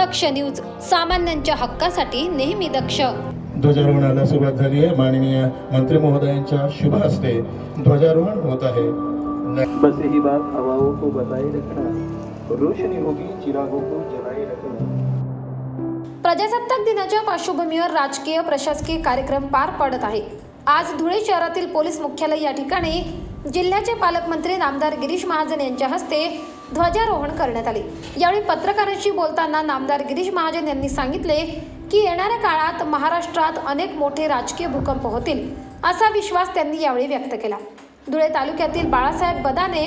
दक्ष news सामान्यांच्या हक्कासाठी नेहमी दक्ष. ध्वजारोहणाला सुरुवात झाली आहे. माननीय मंत्री महोदयांच्या शुभ हस्ते ध्वजारोहण होत आहे. बस यही बात हवाओं को बताए रखना। रोशनी होगी चिरागों को जलाए रखना। प्रजासत्ताक दिनाच्या पार्श्वभूमीवर राजकीय प्रशासकीय कार्यक्रम पार पडत आहे आज धुळे शहरातील पोलीस मुख्यालय या ठिकाणी जिल्ह्याचे पालकमंत्री नामदार गिरीश महाजन यांच्या हस्ते ध्वजारोहण करण्यात आले. यावेळी पत्रकारांशी बोलताना नामदार गिरीश महाजन यांनी सांगितले की येणाऱ्या काळात महाराष्ट्रात अनेक मोठे राजकीय भूकंप होतील असा विश्वास त्यांनी यावेळी व्यक्त केला. धुळे तालुक्यातील बाळासाहेब बदाने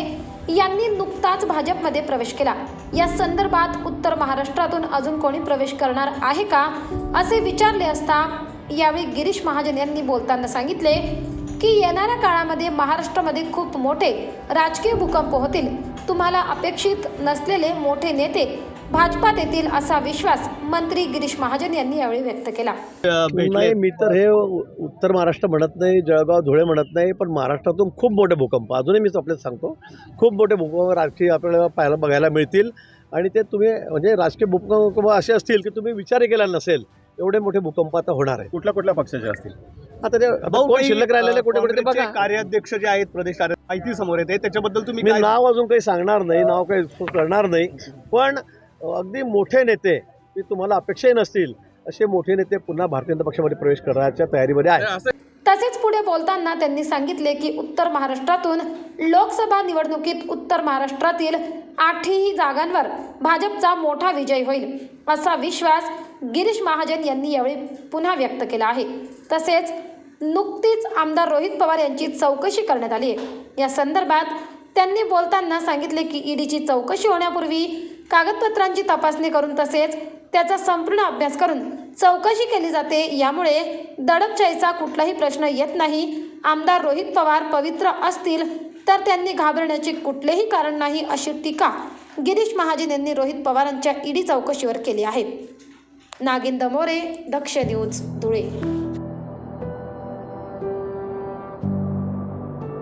यांनी नुकताच भाजपमध्ये प्रवेश केला. या संदर्भात उत्तर महाराष्ट्रातून अजून कोणी प्रवेश करणार आहे का असे विचारले असता यावेळी गिरीश महाजन यांनी बोलताना सांगितले की येणाऱ्या काळामध्ये महाराष्ट्रामध्ये खूप मोठे राजकीय भूकंप होतील. तुम्हाला अपेक्षित नसलेले मोठे नेते भाजपात येतील असा विश्वास मंत्री गिरीश महाजन यांनी यावेळी व्यक्त केला. नाही मी तर हे उत्तर महाराष्ट्र म्हणत नाही जळगाव धुळे म्हणत नाही पण महाराष्ट्रातून खूप मोठे भूकंप. अजूनही मी आपल्याला सांगतो खूप मोठे भूकंप राजकीय आपल्याला पाहायला बघायला मिळतील. आणि ते तुम्ही म्हणजे राजकीय भूकंप असे असतील की तुम्ही विचारही केला नसेल. एवढे मोठे भूकंप आता होणार आहे कुठल्या कुठल्या पक्षाचे असतील? आता ते कोण शिल्लक राहिलेले कुठे कुठे ते बघा. कार्याध्यक्ष जे आहेत प्रदेश कार्य माहिती समोर येते. त्याच्याबद्दल तुम्ही मी काय नाव अजून काही सांगणार नाही नाव काही करणार नाही. पण अगदी मोठे नेते की तुम्हाला अपेक्षाही नसतील असे मोठे नेते पुन्हा भारतीय जनता पक्षामध्ये प्रवेश करण्याच्या तयारीमध्ये आहेत. असं तसेच पुढे बोलताना त्यांनी सांगितले की उत्तर महाराष्ट्रातून लोकसभा निवडणुकीत उत्तर महाराष्ट्रातील आठही जागांवर भाजपचा मोठा विजय होईल असा विश्वास गिरीश महाजन यांनी यावेळी पुन्हा व्यक्त केला आहे. तसेच नुकतीच आमदार रोहित पवार यांची चौकशी करण्यात आली आहे. या संदर्भात त्यांनी बोलताना सांगितले की ईडीची चौकशी होण्यापूर्वी कागदपत्रांची तपासणी करून तसेच त्याचा संपूर्ण अभ्यास करून चौकशी केली जाते. यामुळे दडपशाहीचा कुठलाही प्रश्न येत नाही. आमदार रोहित पवार पवित्र असतील तर त्यांनी घाबरण्याचे कुठलेही कारण नाही अशी टीका गिरीश महाजन यांनी रोहित पवारांच्या ईडी चौकशीवर केली आहे. नागिंद मोरे दक्ष न्यूज धुळे.